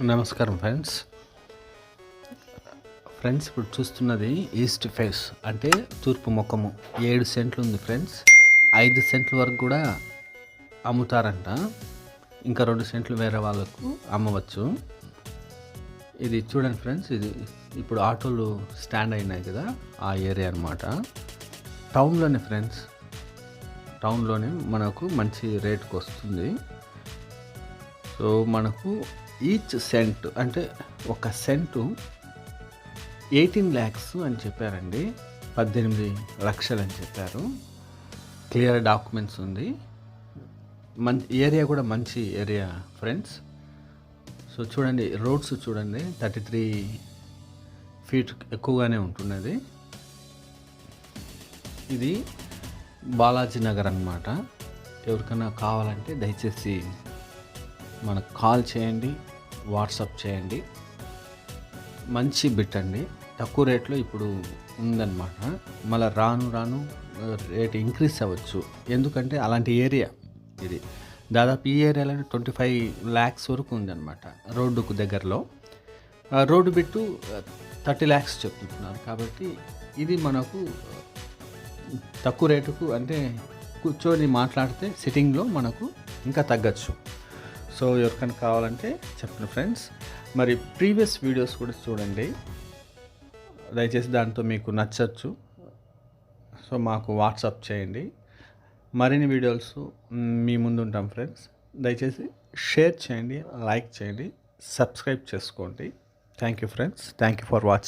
నమస్కారం friends. Friends ఇప్పుడు చూస్తున్నది ఈస్ట్ ఫేస్ అంటే తూర్పు ముఖము. ఏడు సెంట్లు ఉంది ఫ్రెండ్స్. ఐదు సెంట్ల వరకు కూడా అమ్ముతారంట. ఇంకా రెండు సెంట్లు వేరే వాళ్ళకు అమ్మవచ్చు. ఇది చూడండి ఫ్రెండ్స్. ఇది ఇప్పుడు ఆటోలు స్టాండ్ అయినాయి కదా ఆ ఏరియా అనమాట టౌన్లోనే ఫ్రెండ్స్. టౌన్లోనే మనకు మంచి రేట్కి వస్తుంది సో మనకు ఈచ్ సెంట్ అంటే ఒక సెంటు ఎయిటీన్ ల్యాక్స్ అని చెప్పారండి. పద్దెనిమిది లక్షలు అని చెప్పారు. క్లియర్ డాక్యుమెంట్స్ ఉంది. మంచి ఏరియా కూడా మంచి ఏరియా ఫ్రెండ్స్ సో చూడండి రోడ్స్ చూడండి థర్టీ త్రీ ఫీట్ ఎక్కువగానే ఉంటున్నది. ఇది బాలాజీ నగర్ అన్నమాట. ఎవరికైనా కావాలంటే దయచేసి మనకు కాల్ చేయండి వాట్సాప్ చేయండి. మంచి బిట్ అండి. తక్కువ రేట్లో ఇప్పుడు ఉందన్నమాట. మళ్ళీ రాను రాను రేట్ ఇంక్రీస్ అవ్వచ్చు. ఎందుకంటే అలాంటి ఏరియా ఇది. దాదాపు ఈ ఏరియాలో ట్వంటీ ఫైవ్ ల్యాక్స్ వరకు ఉందన్నమాట రోడ్డుకు దగ్గరలో. రోడ్డు బిట్టు థర్టీ ల్యాక్స్ చెప్తున్నారు. కాబట్టి ఇది మనకు తక్కువ రేటుకు అంటే కూర్చొని మాట్లాడితే సిట్టింగ్లో మనకు ఇంకా తగ్గచ్చు. సో ఎవరికైనా కావాలంటే చెప్పండి ఫ్రెండ్స్. మరి ప్రీవియస్ వీడియోస్ కూడా చూడండి. దయచేసి దాంతో మీకు నచ్చచ్చు. సో మాకు వాట్సాప్ చేయండి. మరిన్ని వీడియోస్ మీ ముందు ఉంటాం ఫ్రెండ్స్. దయచేసి షేర్ చేయండి లైక్ చేయండి సబ్స్క్రైబ్ చేసుకోండి. Thank you friends. Thank you for watching